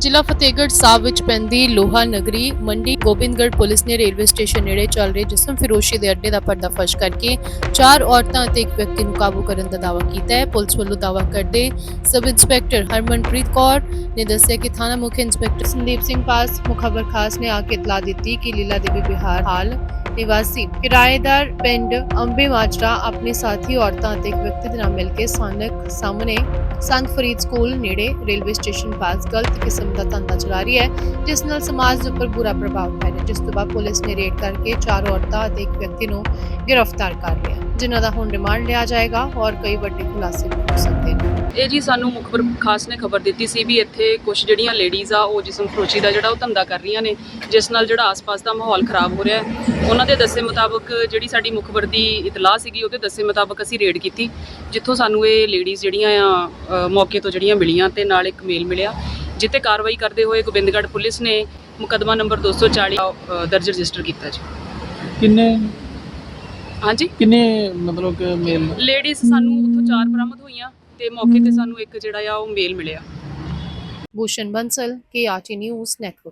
ਜ਼ਿਲ੍ਹਾ ਫਤਿਹਗੜ੍ਹ ਸਾਹਿਬ ਵਿੱਚ ਪੈਂਦੀ ਲੋਹਾ ਨਗਰੀ ਮੰਡੀ ਗੋਬਿੰਦਗੜ੍ਹ ਪੁਲਿਸ ਨੇ ਰੇਲਵੇ ਸਟੇਸ਼ਨ ਨੇੜੇ ਚੱਲ ਰਹੇ ਜਿਸਮ ਫਿਰੋਸ਼ੀ ਦੇ ਅੱਡੇ ਦਾ ਪਰਦਾਫਾਸ਼ ਕਰਕੇ ਚਾਰ ਔਰਤਾਂ ਅਤੇ ਇੱਕ ਵਿਅਕਤੀ ਨੂੰ ਕਾਬੂ ਕਰਨ ਦਾ ਦਾਅਵਾ ਕੀਤਾ ਹੈ। ਪੁਲਿਸ ਵੱਲੋਂ ਦਾਅਵਾ ਕਰਦੇ ਸਬ ਇੰਸਪੈਕਟਰ ਹਰਮਨਪ੍ਰੀਤ ਕੌਰ ਨੇ ਦੱਸਿਆ ਕਿ ਥਾਣਾ ਮੁਖ ਇੰਸਪੈਕਟਰ ਸੰਦੀਪ ਸਿੰਘ ਪਾਸ ਮੁਖਬਰ ਖਾਸ ਨੇ ਆ ਕੇ ਇਤਲਾਹ ਦਿੱਤੀ ਕਿ ਲੀਲਾ ਦੇਵੀ ਬਿਹਾਰ ਹਾਲ ਨਿਵਾਸੀ ਕਿਰਾਏਦਾਰ ਪਿੰਡ ਅੰਬੇ ਮਾਜਰਾ ਆਪਣੀ ਸਾਥੀ ਔਰਤਾਂ ਅਤੇ ਇੱਕ ਵਿਅਕਤੀ ਦੇ ਨਾਲ ਮਿਲ ਕੇ ਸਥਾਨਕ ਸਾਹਮਣੇ ਸੰਤ ਫਰੀਦ ਸਕੂਲ ਨੇੜੇ ਰੇਲਵੇ ਸਟੇਸ਼ਨ ਪਾਸ ਗਲਤ ਕਿਸਮ ਦਾ ਧੰਦਾ ਚਲਾ ਰਹੀ ਹੈ, ਜਿਸ ਨਾਲ ਸਮਾਜ ਦੇ ਉੱਪਰ ਬੁਰਾ ਪ੍ਰਭਾਵ ਪੈ ਰਿਹਾ ਜਿਸ ਤੋਂ ਬਾਅਦ ਪੁਲਿਸ ਨੇ ਰੇਡ ਕਰਕੇ ਚਾਰ ਔਰਤਾਂ ਅਤੇ ਇੱਕ ਵਿਅਕਤੀ ਨੂੰ ਗ੍ਰਿਫਤਾਰ ਕਰ ਲਿਆ, ਜਿਨ੍ਹਾਂ ਦਾ ਹੁਣ ਰਿਮਾਂਡ ਲਿਆ ਜਾਏਗਾ ਔਰ ਕਈ ਵੱਡੇ ਖੁਲਾਸੇ ਵੀ ਹੋ ਸਕਦੇ ਇਹ ਜੀ ਸਾਨੂੰ ਮੁਖਬਰ ਖਾਸ ਨੇ ਖਬਰ ਦਿੱਤੀ ਸੀ ਵੀ ਇੱਥੇ ਕੁਝ ਜਿਹੜੀਆਂ ਲੇਡੀਜ਼ ਆ ਉਹ ਜਿਸਮ ਫਰੋਸ਼ੀ ਦਾ ਜਿਹੜਾ ਉਹ ਧੰਦਾ ਕਰ ਰਹੀਆਂ ਨੇ ਜਿਸ ਨਾਲ ਜਿਹੜਾ ਆਸ-ਪਾਸ ਦਾ ਮਾਹੌਲ ਖਰਾਬ ਹੋ ਰਿਹਾ ਹੈ। ਉਹਨਾਂ ਦੇ ਦੱਸੇ ਮੁਤਾਬਕ ਜਿਹੜੀ ਸਾਡੀ ਮੁਖਬਰ ਦੀ ਇਤਲਾਹ ਸੀਗੀ ਉਹਦੇ ਦੱਸੇ ਮੁਤਾਬਕ ਅਸੀਂ ਰੇਡ ਕੀਤੀ ਜਿੱਥੋਂ ਸਾਨੂੰ ਇਹ ਲੇਡੀਜ਼ ਜਿਹੜੀਆਂ ਆ ਮੌਕੇ ਤੋਂ ਜਿਹੜੀਆਂ ਮਿਲੀਆਂ ਤੇ ਨਾਲ ਇੱਕ ਮੇਲ ਮਿਲਿਆ ਜਿੱਤੇ ਕਾਰਵਾਈ ਕਰਦੇ ਹੋਏ ਗੋਬਿੰਦਗੜ੍ਹ ਪੁਲਿਸ ਨੇ ਮੁਕੱਦਮਾ ਨੰਬਰ 240 ਅ, ਦਰਜ ਰਜਿਸਟਰ ਕੀਤਾ ਜੀ। ਕਿੰਨੇ? ਹਾਂਜੀ? ਕਿੰਨੇ ਮਤਲਬ ਕਿ ਮੇਲ ਲੇਡੀਜ਼ ਸਾਨੂੰ ਉੱਥੋਂ ਚਾਰ ਬਰਾਮਦ ਹੋਈਆਂ। ਤੇ ਮੌਕੇ ਤੇ ਸਾਨੂੰ ਇੱਕ ਜਿਹੜਾ ਆ ਉਹ ਮੇਲ ਮਿਲਿਆ। Bhushan Bansal K RT news network